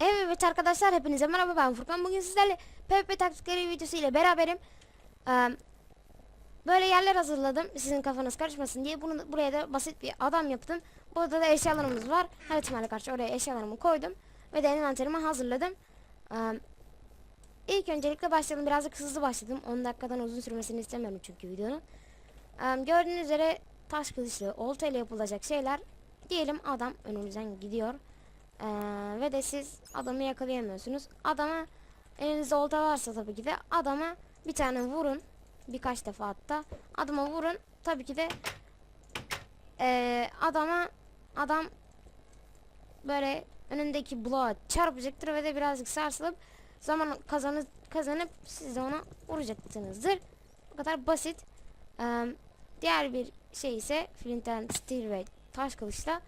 Evet arkadaşlar hepinize merhaba ben Furkan. Bugün sizlerle PvP taktikleri videosu ile beraberim. Ee, böyle yerler hazırladım sizin kafanız karışmasın diye. Bunu buraya da basit bir adam yaptım. Burada da eşyalarımız var. Her ihtimale karşı oraya eşyalarımı koydum. Ve de envanterimi hazırladım. Ee, ilk öncelikle başlayalım. Birazcık hızlı başladım. 10 dakikadan uzun sürmesini istemiyorum çünkü videonun. Ee, gördüğünüz üzere taş kılıçlı olta ile yapılacak şeyler. Diyelim adam önümüzden gidiyor. Ee, ve de siz adamı yakalayamıyorsunuz. Adama elinizde olta varsa tabii ki de adama bir tane vurun. Birkaç defa hatta. Adama vurun. Tabii ki de ee, adama adam böyle önündeki bloğa çarpacaktır ve de birazcık sarsılıp zaman kazanı, kazanıp siz de ona vuracaksınızdır. Bu kadar basit. Ee, diğer bir şey ise Flint and Steel ve taş kılıçla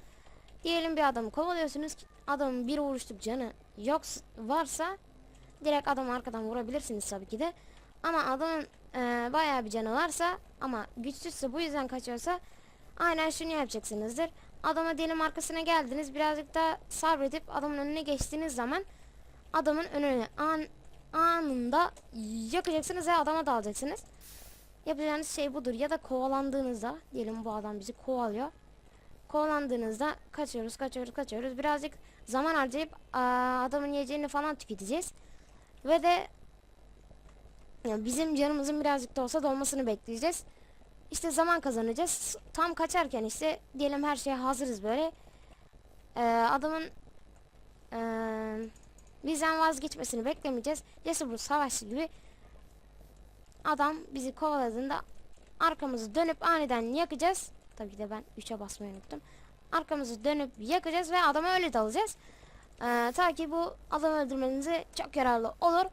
Diyelim bir adamı kovalıyorsunuz. Adamın bir vuruşluk canı yok varsa direkt adamı arkadan vurabilirsiniz tabii ki de. Ama adamın e, bayağı bir canı varsa ama güçsüzse bu yüzden kaçıyorsa aynen şunu yapacaksınızdır. Adama diyelim arkasına geldiniz birazcık daha sabredip adamın önüne geçtiğiniz zaman adamın önüne an, anında yakacaksınız ve adama dalacaksınız. Yapacağınız şey budur ya da kovalandığınızda diyelim bu adam bizi kovalıyor kovalandığınızda kaçıyoruz kaçıyoruz kaçıyoruz. Birazcık zaman harcayıp adamın yiyeceğini falan tüketeceğiz. Ve de bizim canımızın birazcık da olsa dolmasını bekleyeceğiz. İşte zaman kazanacağız. Tam kaçarken işte diyelim her şeye hazırız böyle. Ee, adamın ee, bizden vazgeçmesini beklemeyeceğiz. Cesur savaşçı gibi. Adam bizi kovaladığında arkamızı dönüp aniden yakacağız Tabii ki de ben 3'e basmayı unuttum. Arkamızı dönüp yakacağız ve adamı öyle dalacağız. Ee, ta ki bu adamı öldürmenize çok yararlı olur.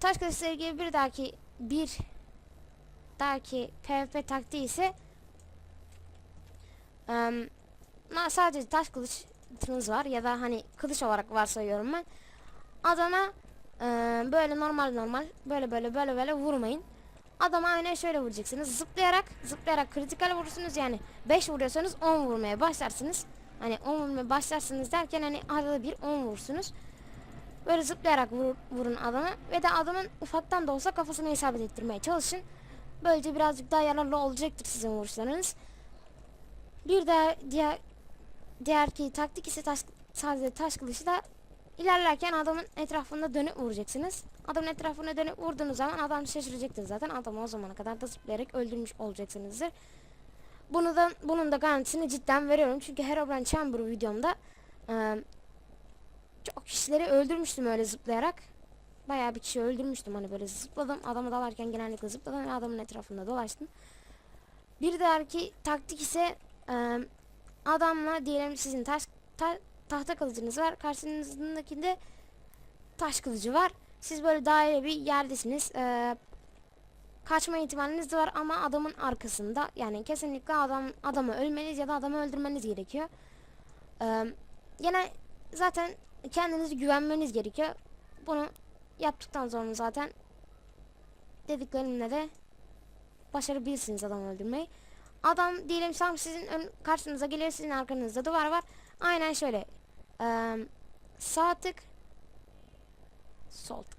Taş kılıçla ilgili bir dahaki bir dahaki PvP taktiği ise em, sadece taş kılıçınız var ya da hani kılıç olarak varsayıyorum ben. Adama e, böyle normal normal böyle böyle böyle böyle vurmayın. Adama aynen şöyle vuracaksınız. Zıplayarak, zıplayarak kritikal vurursunuz yani 5 vuruyorsanız 10 vurmaya başlarsınız. Hani 10 vurmaya başlarsınız derken hani arada bir 10 vurursunuz. Böyle zıplayarak vur, vurun adamı ve de adamın ufaktan da olsa kafasını isabet ettirmeye çalışın. Böylece birazcık daha yararlı olacaktır sizin vuruşlarınız. Bir de diğer diğer ki taktik ise taş, sadece taş kılıcı da ilerlerken adamın etrafında dönüp vuracaksınız. Adamın etrafına dönüp vurduğunuz zaman adam şaşıracaktır zaten. Adamı o zamana kadar da zıplayarak öldürmüş olacaksınızdır. Bunu da bunun da garantisini cidden veriyorum. Çünkü Herobrine Chamber videomda e, çok kişileri öldürmüştüm öyle zıplayarak. Bayağı bir kişi öldürmüştüm hani böyle zıpladım. Adamı dalarken genellikle zıpladım ve adamın etrafında dolaştım. Bir diğerki taktik ise e, adamla diyelim sizin taş ta, tahta kılıcınız var. Karşınızdakinde taş kılıcı var. Siz böyle daire bir yerdesiniz. Ee, kaçma ihtimaliniz var ama adamın arkasında. Yani kesinlikle adam adamı ölmeniz ya da adamı öldürmeniz gerekiyor. Ee, yine zaten kendinize güvenmeniz gerekiyor. Bunu yaptıktan sonra zaten dediklerimle de başarabilirsiniz adam öldürmeyi. Adam diyelim tam sizin ön, karşınıza geliyor sizin arkanızda duvar var. Aynen şöyle. Ee, sağ tık sol tık.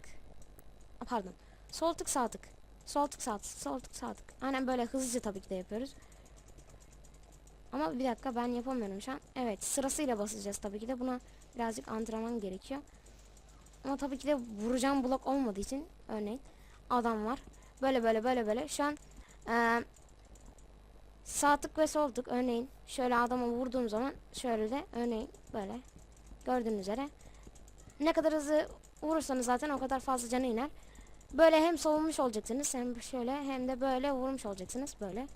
Pardon. Sol tık sağ tık. Sol tık sağ tık. Sol tık sağ tık. Aynen böyle hızlıca tabii ki de yapıyoruz. Ama bir dakika ben yapamıyorum şu an. Evet sırasıyla basacağız tabii ki de. Buna birazcık antrenman gerekiyor. Ama tabii ki de vuracağım blok olmadığı için örneğin adam var. Böyle böyle böyle böyle. Şu an ee, sağ tık ve sol tık örneğin şöyle adama vurduğum zaman şöyle de örneğin böyle gördüğünüz üzere ne kadar hızlı vurursanız zaten o kadar fazla canı iner. Böyle hem savunmuş olacaksınız hem şöyle hem de böyle vurmuş olacaksınız böyle.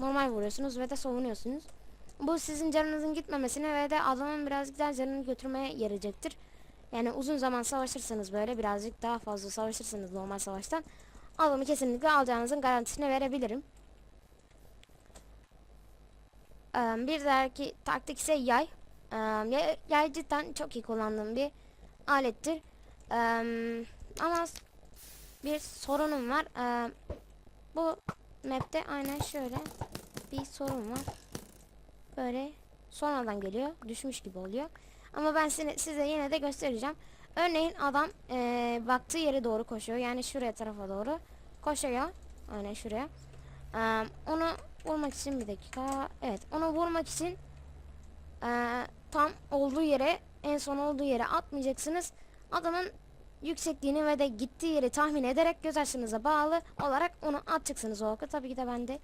Normal vuruyorsunuz ve de savunuyorsunuz. Bu sizin canınızın gitmemesine ve de adamın birazcık daha canını götürmeye yarayacaktır. Yani uzun zaman savaşırsanız böyle birazcık daha fazla savaşırsanız normal savaştan adamı kesinlikle alacağınızın garantisini verebilirim. Bir dahaki taktik ise yay. Yay, cidden çok iyi kullandığım bir alettir. Ama bir sorunum var. Bu map'te aynen şöyle bir sorun var. Böyle sonradan geliyor. Düşmüş gibi oluyor. Ama ben size, yine de göstereceğim. Örneğin adam eee, baktığı yere doğru koşuyor. Yani şuraya tarafa doğru koşuyor. Aynen şuraya. Onu vurmak için bir dakika. Evet onu vurmak için eee, tam olduğu yere en son olduğu yere atmayacaksınız. Adamın yüksekliğini ve de gittiği yeri tahmin ederek göz açınıza bağlı olarak onu atacaksınız o oku. Tabii ki de ben de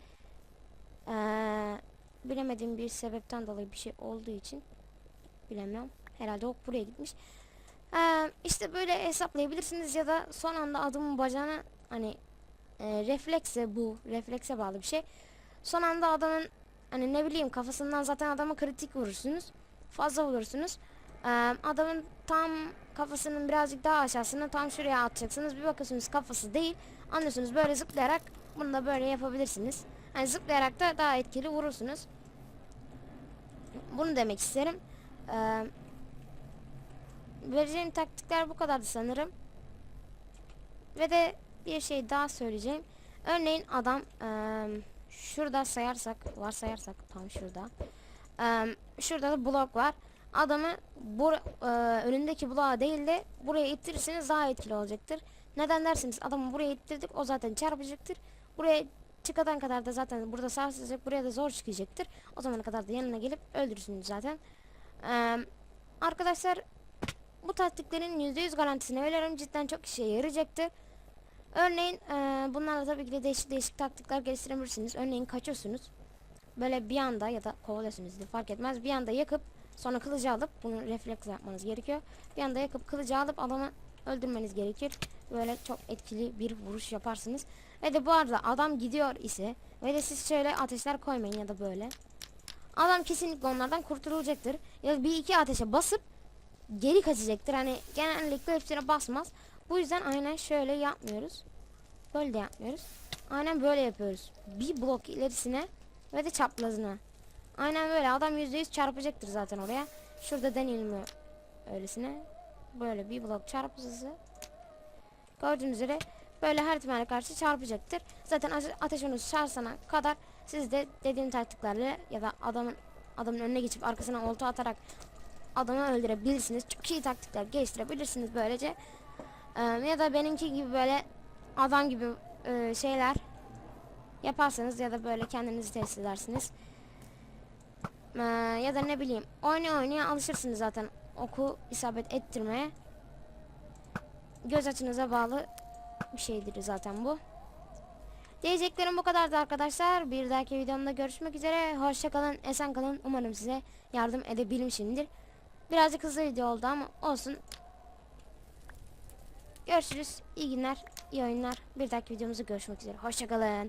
eee, bilemediğim bir sebepten dolayı bir şey olduğu için bilemiyorum. Herhalde ok buraya gitmiş. Eee işte böyle hesaplayabilirsiniz ya da son anda adamın bacağına hani e, reflekse bu reflekse bağlı bir şey. Son anda adamın hani ne bileyim kafasından zaten adama kritik vurursunuz. Fazla vurursunuz. Eee, adamın tam kafasının birazcık daha aşağısına tam şuraya atacaksınız. Bir bakıyorsunuz kafası değil. Anlıyorsunuz böyle zıplayarak bunu da böyle yapabilirsiniz. Hani zıplayarak da daha etkili vurursunuz. Bunu demek isterim. Eee vereceğim taktikler bu kadardı sanırım. Ve de bir şey daha söyleyeceğim. Örneğin adam eee, şurada sayarsak, varsayarsak tam şurada. Eee, şurada da blok var. Adamı bu önündeki bloğa değil de buraya ittirirseniz daha etkili olacaktır. Neden dersiniz? Adamı buraya ittirdik o zaten çarpacaktır. Buraya çıkatan kadar da zaten burada sarsılacak. Buraya da zor çıkacaktır. O zamana kadar da yanına gelip öldürürsünüz zaten. Eee, arkadaşlar bu taktiklerin %100 garantisini veriyorum. Cidden çok işe yarayacaktır. Örneğin eee bunlarla tabii ki de değişik değişik taktikler geliştirebilirsiniz. Örneğin kaçıyorsunuz. Böyle bir anda ya da kovalıyorsunuz diye fark etmez. Bir anda yakıp sonra kılıcı alıp bunu refleksle yapmanız gerekiyor. Bir anda yakıp kılıcı alıp adamı öldürmeniz gerekir. Böyle çok etkili bir vuruş yaparsınız. Ve de bu arada adam gidiyor ise ve de siz şöyle ateşler koymayın ya da böyle. Adam kesinlikle onlardan kurtulacaktır. Ya bir iki ateşe basıp geri kaçacaktır. Hani genellikle hepsine basmaz. Bu yüzden aynen şöyle yapmıyoruz. Böyle de yapmıyoruz. Aynen böyle yapıyoruz. Bir blok ilerisine ve de çaprazına. Aynen böyle. Adam %100 çarpacaktır zaten oraya. Şurada ö- öylesine. Böyle bir blok çarpıcısı. Gördüğünüz üzere böyle her ihtimale karşı çarpacaktır. Zaten ate- ateş onu çarsana kadar siz de dediğim taktiklerle ya da adamın adamın önüne geçip arkasına olta atarak adamı öldürebilirsiniz. Çok iyi taktikler geliştirebilirsiniz böylece. Ee, ya da benimki gibi böyle adam gibi e, şeyler yaparsanız ya da böyle kendinizi test edersiniz. Ee, ya da ne bileyim oynaya oynaya alışırsınız zaten oku isabet ettirmeye. Göz açınıza bağlı bir şeydir zaten bu. Diyeceklerim bu kadardı arkadaşlar. Bir dahaki videomda görüşmek üzere. Hoşça kalın, esen kalın. Umarım size yardım edebilmişimdir. Birazcık hızlı video oldu ama olsun. Görüşürüz. İyi günler, iyi oyunlar. Bir dahaki videomuzda görüşmek üzere. Hoşçakalın.